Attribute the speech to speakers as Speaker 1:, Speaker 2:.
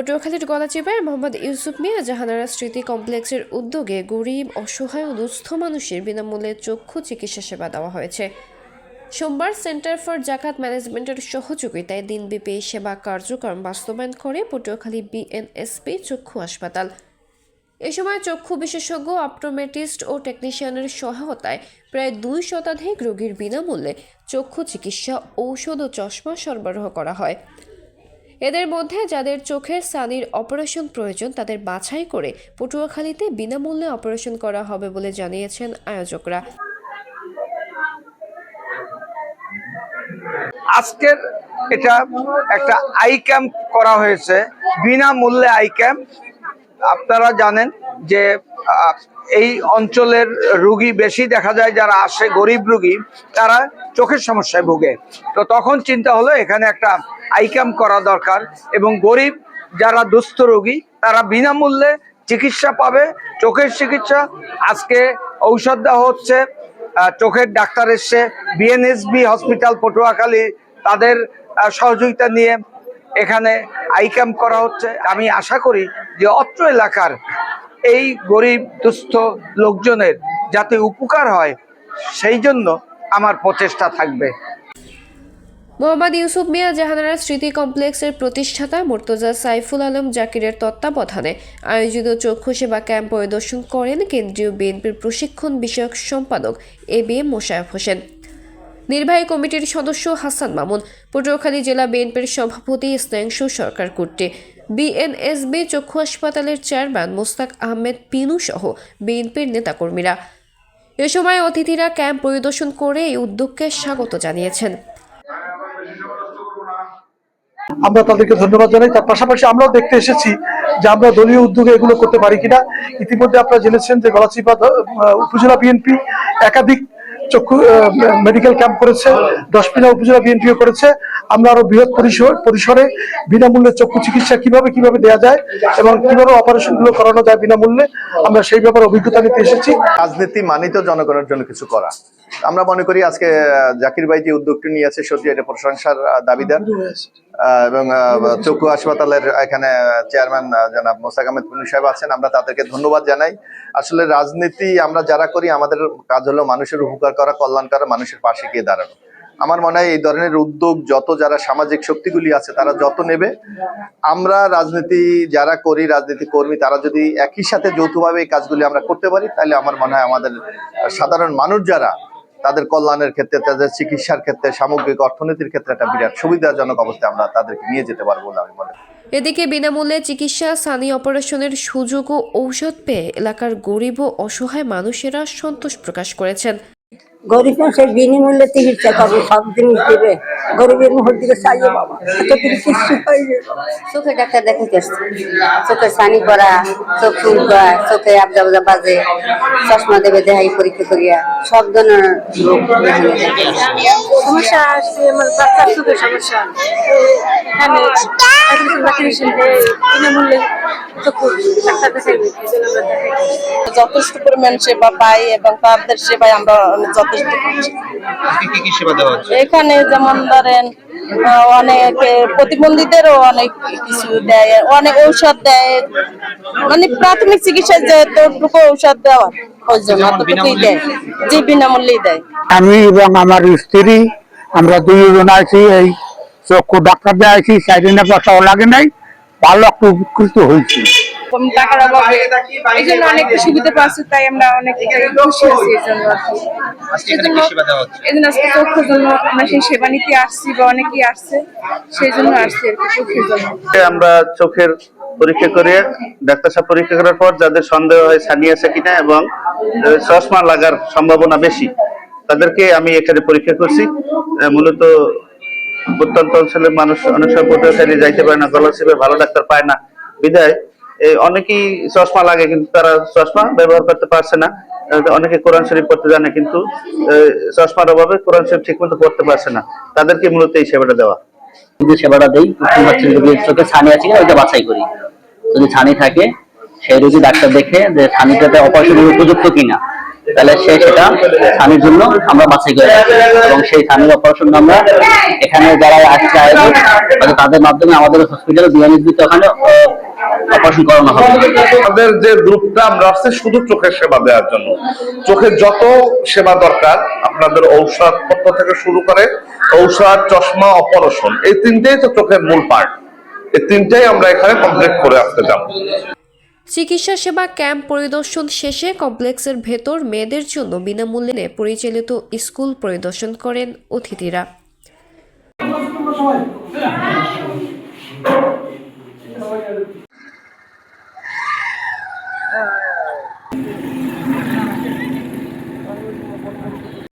Speaker 1: পটুয়াখালীর গলাচিপায় মোহাম্মদ ইউসুফ মিয়া জাহানারা স্মৃতি কমপ্লেক্সের উদ্যোগে গরিব, অসহায় ও দুস্থ মানুষের বিনামূল্যে চক্ষু চিকিৎসা সেবা দেওয়া হয়েছে। সোমবার সেন্টার ফর জাকাত ম্যানেজমেন্টের সহযোগিতায় দিনব্যাপী সেবা কার্যক্রম বাস্তবায়ন করে পটুয়াখালী বিএনএসপি চক্ষু হাসপাতাল। এ সময় চক্ষু বিশেষজ্ঞ, অপটোমেটিস্ট ও টেকনিশিয়ানের সহায়তায় প্রায় দুই শতাধিক রোগীর বিনামূল্যে চক্ষু চিকিৎসা, ঔষধ ও চশমা সরবরাহ করা হয়। এদের মধ্যে যাদের চোখের সানির অপারেশন প্রয়োজন, তাদের বাছাই করে পটুয়াখালীতে বিনামূল্যে অপারেশন করা হবে বলে জানিয়েছেন আয়োজকরা।
Speaker 2: আজকের এটা একটা আই ক্যাম্প করা হয়েছে, বিনামূল্যে আই ক্যাম্প। আপনারা জানেন যে এই অঞ্চলের রুগী বেশি দেখা যায় যারা আসে গরিব রুগী, তারা চোখের সমস্যায় ভোগে। তো তখন চিন্তা হলো এখানে একটা আই ক্যাম্প করা দরকার এবং গরিব যারা দুস্থ রোগী, তারা বিনামূল্যে চিকিৎসা পাবে। চোখের চিকিৎসা, আজকে ঔষধ দেওয়া হচ্ছে চোখের ডাক্তার এসছে বিএনএসবি হসপিটাল পটুয়াখালী, তাদের সহযোগিতা নিয়ে এখানে আই ক্যাম্প করা হচ্ছে। আমি আশা করি যে অত্র এলাকার এই গরিব, দুস্থ লোকজনের যাতে উপকার হয়, সেই জন্য আমার প্রচেষ্টা থাকবে।
Speaker 1: মোহাম্মদ ইউসুফ মিয়া জাহানারা স্মৃতি কমপ্লেক্সের প্রতিষ্ঠাতা মোর্তজা সাইফুল আলম জাকিরের তত্ত্বাবধানে আয়োজিত চক্ষু সেবা ক্যাম্প পরিদর্শন করেন কেন্দ্রীয় বিএনপির প্রশিক্ষণ বিষয়ক সম্পাদক A B M Mosharraf Hossain. নির্বাহী কমিটির সদস্য হাসান মামুন, পটুয়াখালী জেলা বিএনপির সভাপতি স্নেংশু সরকার কুট্টি বিএনএসবি চক্ষু হাসপাতালের চেয়ারম্যান মোস্তাক আহমেদ পিনু সহ বিএনপির নেতাকর্মীরা। এ সময় অতিথিরা ক্যাম্প পরিদর্শন করে এই উদ্যোগকে স্বাগত জানিয়েছেন।
Speaker 3: আমরা তাদেরকে ধন্যবাদ জানাই। তার পাশাপাশি আমরাও দেখতে এসেছি যে আমরা দলীয় উদ্যোগে এগুলো করতে পারি কিনা। ইতিমধ্যে আপনারা জেনেছেন যে গলাচিপা উপজেলা বিএনপি একাধিক চক্ষু মেডিকেল ক্যাম্প করেছে দশপিনা উপজেলা বিএনপিও করেছে। আমরা আরও বৃহৎ পরিসর, পরিসরে বিনামূল্যে চক্ষু চিকিৎসা কীভাবে কীভাবে দেওয়া যায় এবং কীভাবে অপারেশনগুলো করানো যায় বিনামূল্যে, আমরা সেই ব্যাপারে অভিজ্ঞতা নিতে এসেছি।
Speaker 4: রাজনীতি মানিত জনগণের জন্য কিছু করা। আমরা মনে করি আজকে জাকির ভাই যে উদ্যোগটি নিয়েছে, সত্যি এটা প্রশংসার দাবিদার। এবং চক্ষু হাসপাতালের এখানে চেয়ারম্যান জনাব মোস্তাক আহমেদ পুনি সাহেব আছেন। আমরা তাদেরকে ধন্যবাদ জানাই। আসলে রাজনীতি আমরা যারা করি, আমাদের কাজ হলো মানুষের উপকার করা, কল্যাণ করা, মানুষের পাশে গিয়ে দাঁড়ানো। আমার মনে হয় এই ধরনের উদ্যোগ, যত যারা সামাজিক শক্তিগুলি আছে, তারা যত নেবে। আমরা রাজনীতি যারা করি, রাজনীতি কর্মী, তারা যদি একই সাথে যৌথভাবে এই কাজগুলি আমরা করতে পারি, তাহলে আমার মনে হয় আমাদের সাধারণ মানুষ যারা তাদের কল্যাণের ক্ষেত্রে, তাদের চিকিৎসার ক্ষেত্রে, সামগ্রিক অর্থনীতির ক্ষেত্রে একটা বিরাট সুবিধাজনক অবস্থায় আমরা তাদেরকে নিয়ে যেতে পারব বলে আমি মনে
Speaker 1: এদিকে বিনামূল্যে চিকিৎসা সানি অপারেশনের সুযোগ ও ঔষধ পেয়ে এলাকার গরিব ও অসহায় মানুষেরা সন্তোষ প্রকাশ করেছেন।
Speaker 5: গরিব মানুষের বিনিমূল্যে চিকিৎসা করবে সব জিনিস দেবে। গরিবের মুখের দিকে চাইয়ে বাবা এত কিছু
Speaker 6: চোখে ডাক্তার দেখাতে আসছে চোখে সানি করা চোখ ফুলকা চোখে আবজা আবজা বাজে চশমা দেবে দেহাই পরীক্ষা করিয়া সব ধরনের রোগ।
Speaker 5: সমস্যা আসছে আমার বাচ্চার চোখের সমস্যা। জন্য।
Speaker 7: যথেষ্ট পরিমাণ সেবা পাই এবং তাদের সেবায় আমরা অনেক যথেষ্ট খুশি।
Speaker 8: কি কি সেবা দেওয়া হচ্ছে?
Speaker 7: এখানে যেমন ধরেন আহ, অনেক প্রতিবন্ধীদেরও অনেক কিছু দেয় অনেক ঔষধ দেয়। মানে প্রাথমিক চিকিৎসায় যে তোটুকু ঔষধ দেওয়ার প্রয়োজন অতটুকুই দেয়। যে বিনামূল্যেই দেয়।
Speaker 9: আমি এবং আমার স্ত্রী আমরা দুইজন আছি এই চক্ষু ডাক্তার দিয়ে আছি সাইডে পয়সাও লাগে নাই ভালো একটু উপকৃত হয়েছি।
Speaker 7: কম টাকার অভাবে এই জন্য অনেক সুবিধা পাচ্ছি তাই আমরা অনেক খুশি আছি এই জন্য। আর কি।
Speaker 8: আজকে এখানে কি সেবা দেওয়া হচ্ছে?
Speaker 7: এই জন্য আজকে চক্ষুর জন্য আমরা সেই সেবা নিতে আসছি বা অনেকেই আসছে সেই জন্য আসছি চোখের জন্য।
Speaker 10: আমরা চোখের পরীক্ষা করে ডাক্তার সাহেব পরীক্ষা করার পর যাদের সন্দেহ হয় ছানি আছে কিনা এবং চশমা লাগার সম্ভাবনা বেশি তাদেরকে আমি এখানে পরীক্ষা করছি। মূলত প্রত্যন্ত অঞ্চলের মানুষ, অনেক সময় পটুয়াখালী যাইতে পারে না, গলা চিপে ভালো ডাক্তার পায় না। বিধায় এই অনেকেই চশমা লাগে কিন্তু তারা চশমা ব্যবহার করতে পারছে না। অনেকে কোরআন শরীফ পড়তে জানে কিন্তু চশমার অভাবে কোরআন শরীফ ঠিক মতো পড়তে পারছে না। তাদেরকে মূলত এই সেবাটা দেওয়া।
Speaker 11: যে সেবাটা দেই চোখে ছানি আছে ওইটা বাছাই করি। যদি ছানি থাকে সেই রোগী ডাক্তার দেখে যে ছানিটাতে অপারেশনের উপযুক্ত কিনা। তাহলে সে সেটা স্বামীর জন্য আমরা বাছাই করে এবং সেই স্বামীর অপারেশন আমরা এখানে যারা আসছে তাদের মাধ্যমে আমাদের হসপিটালে বিমানিত ওখানে অপারেশন করানো হবে।
Speaker 12: আমাদের যে গ্রুপটা আমরা শুধু চোখের সেবা দেওয়ার জন্য। চোখের যত সেবা দরকার, আপনাদের ঔষধ পত্র থেকে শুরু করে ঔষধ, চশমা অপারেশন এই তিনটেই তো চোখের মূল পার্ট এই তিনটেই আমরা এখানে কমপ্লিট করে আসতে যাব।
Speaker 1: চিকিৎসা সেবা ক্যাম্প পরিদর্শন শেষে কমপ্লেক্সের ভেতর মেয়েদের জন্য বিনামূল্যে পরিচালিত স্কুল পরিদর্শন করেন অতিথিরা।